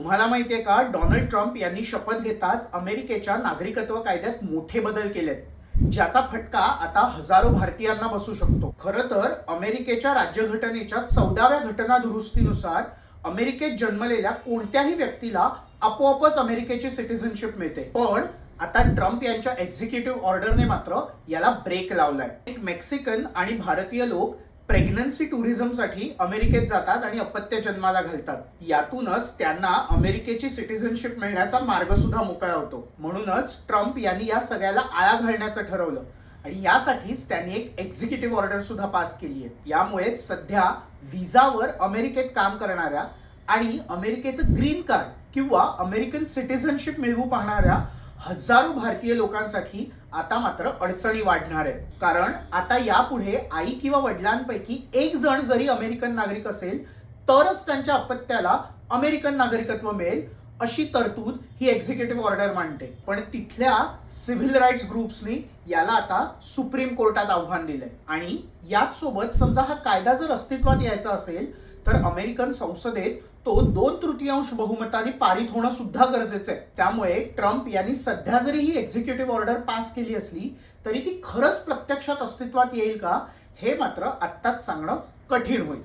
तुम्हाला माहितीये का? डोनाल्ड ट्रम्प यांनी शपथ घेताच अमेरिकेच्या नागरिकत्व कायद्यात मोठे बदल केलेत. ज्याचा फटका आता हजारो भारतीयांना बसू शकतो. खरं तर अमेरिकेच्या राज्यघटनेच्या चौदाव्या घटना दुरुस्तीनुसार अमेरिकेत जन्मलेल्या कोणत्याही व्यक्तीला आपोआपच अमेरिकेची सिटिझनशिप मिळते. पण आता ट्रम्प यांच्या एक्झिक्युटिव्ह ऑर्डरने मात्र याला ब्रेक लावलाय. एक मेक्सिकन आणि भारतीय लोक प्रेग्नन्सी टुरिझमसाठी अमेरिकेत जातात आणि अपत्य जन्माला घालतात. यातूनच त्यांना अमेरिकेची सिटिझनशिप मिळण्याचा मार्ग सुद्धा मोकळा होतो. म्हणूनच ट्रम्प यांनी या सगळ्याला आळा घालण्याचं ठरवलं. आणि यासाठीच त्यांनी एक एक्झिक्युटिव्ह ऑर्डर सुद्धा पास केली आहे यामुळे सध्या विजावर अमेरिकेत काम करणाऱ्या आणि अमेरिकेचं ग्रीन कार्ड किंवा अमेरिकन सिटिझनशिप मिळवू पाहणाऱ्या हजारो भारतीय लोकांसाठी आता मात्र अडचणी वाढणार आहे कारण आता यापुढे आई किंवा वडिलांपैकी एक जण जरी अमेरिकन नागरिक असेल तरच त्यांच्या अपत्याला अमेरिकन नागरिकत्व मिळेल अशी तरतूद ही एक्झिक्युटिव्ह ऑर्डर मांडते. पण तिथल्या सिव्हिल राईट्स ग्रुप्सनी याला आता सुप्रीम कोर्टात आव्हान दिलंय. आणि याच सोबत समजा हा कायदा जर अस्तित्वात यायचा असेल तर अमेरिकन संसदेत तो दोन तृतीयांश बहुमताने पारित होणं सुद्धा गरजेचं आहे. त्यामुळे ट्रम्प यांनी सध्या जरी ही एक्झिक्युटिव्ह ऑर्डर पास केली असली तरी ती खरंच प्रत्यक्षात अस्तित्वात येईल का हे मात्र आत्ताच सांगणं कठीण होईल.